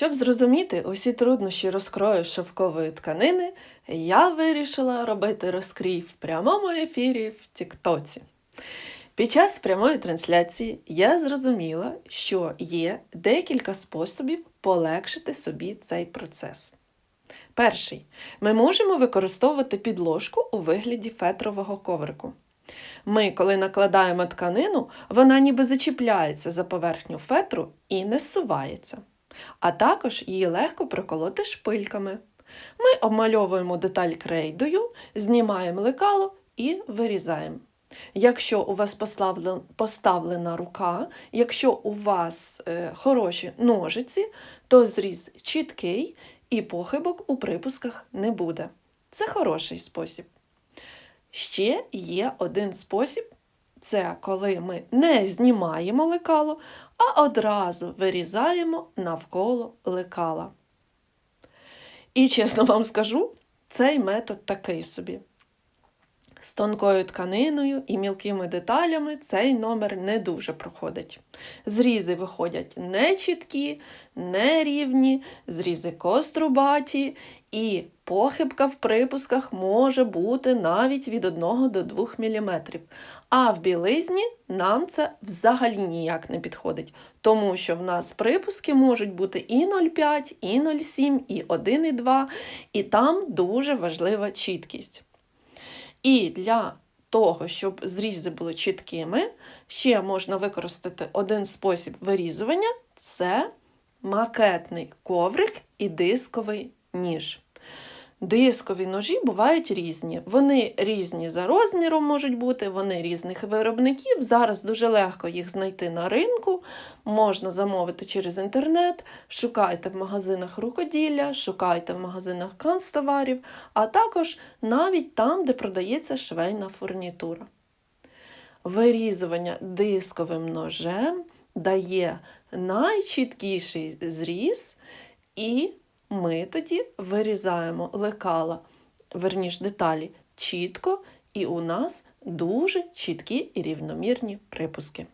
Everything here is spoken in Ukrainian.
Щоб зрозуміти усі труднощі розкрою шовкової тканини, я вирішила робити розкрій в прямому ефірі в Тіктоці. Під час прямої трансляції я зрозуміла, що є декілька способів полегшити собі цей процес. Перший. Ми можемо використовувати підложку у вигляді фетрового коврику. Ми, коли накладаємо тканину, вона ніби зачіпляється за поверхню фетру і не зсувається. А також її легко приколоти шпильками. Ми обмальовуємо деталь крейдою, знімаємо лекало і вирізаємо. Якщо у вас поставлена рука, якщо у вас е, хороші ножиці, то зріз чіткий і похибок у припусках не буде. Це хороший спосіб. Ще є один спосіб це коли ми не знімаємо лекало, а одразу вирізаємо навколо лекала. І чесно вам скажу, цей метод такий собі. З тонкою тканиною і мілкими деталями цей номер не дуже проходить. Зрізи виходять не чіткі, не рівні, зрізи кострубаті, і похибка в припусках може бути навіть від 1 до 2 мм. А в білизні нам це взагалі ніяк не підходить, тому що в нас припуски можуть бути і 0,5, і 0,7, і 1,2, і там дуже важлива чіткість. І для того, щоб зрізи були чіткими, ще можна використати один спосіб вирізування це макетний коврик і дисковий ніж. Дискові ножі бувають різні. Вони різні за розміром можуть бути, вони різних виробників. Зараз дуже легко їх знайти на ринку, можна замовити через інтернет, шукайте в магазинах рукоділля, шукайте в магазинах канцтоварів, а також навіть там, де продається швейна фурнітура. Вирізування дисковим ножем дає найчіткіший зріз, і ми тоді вирізаємо лекала, верніш деталі чітко, і у нас дуже чіткі і рівномірні припуски.